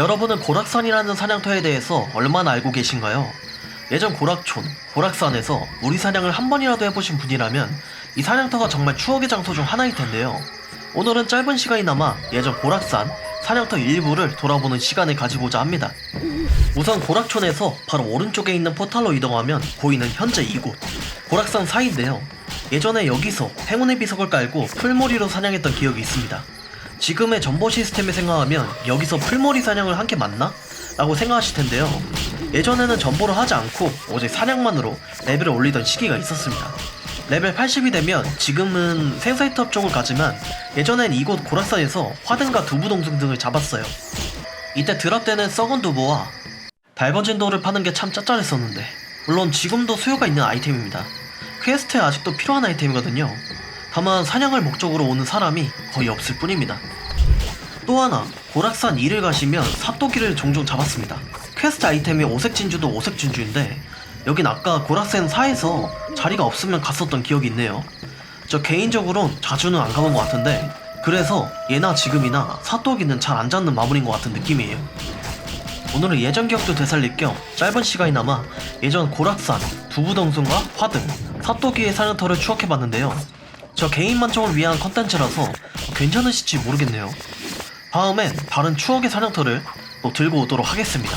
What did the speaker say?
여러분은 고락산이라는 사냥터에 대해서 얼마나 알고 계신가요? 예전 고락촌, 고락산에서 우리 사냥을 한 번이라도 해보신 분이라면 이 사냥터가 정말 추억의 장소 중 하나일 텐데요. 오늘은 짧은 시간이나마 예전 고락산 사냥터 일부를 돌아보는 시간을 가지고자 합니다. 우선 고락촌에서 바로 오른쪽에 있는 포탈로 이동하면 보이는 현재 이곳 고락산 사이인데요. 예전에 여기서 행운의 비석을 깔고 풀머리로 사냥했던 기억이 있습니다. 지금의 정보 시스템을 생각하면 여기서 풀머리 사냥을 한 게 맞나? 라고 생각하실 텐데요. 예전에는 전보를 하지 않고 오직 사냥만으로 레벨을 올리던 시기가 있었습니다. 레벨 80이 되면 지금은 생사이트 업종을 가지만 예전엔 이곳 고락산에서 화등과 두부동승 등을 잡았어요. 이때 드랍되는 썩은 두부와 달궈진 돌을 파는 게 참 짭짤했었는데 물론 지금도 수요가 있는 아이템입니다. 퀘스트에 아직도 필요한 아이템이거든요. 다만 사냥을 목적으로 오는 사람이 거의 없을 뿐입니다. 또 하나 고락산 2를 가시면 삽도기를 종종 잡았습니다. 퀘스트 아이템이 오색 진주도 오색 진주인데 여긴 아까 고락산 4에서 자리가 없으면 갔었던 기억이 있네요. 저 개인적으로는 자주는 안 가본 것 같은데 그래서 예나 지금이나 사또기는 잘 안 잡는 마무리인 것 같은 느낌이에요. 오늘은 예전 기억도 되살릴 겸 짧은 시간이나마 예전 고락산, 두부동순과 화등, 사또기의 사냥터를 추억해봤는데요. 저 개인 만족을 위한 컨텐츠라서 괜찮으실지 모르겠네요. 다음엔 다른 추억의 사냥터를 또 들고 오도록 하겠습니다.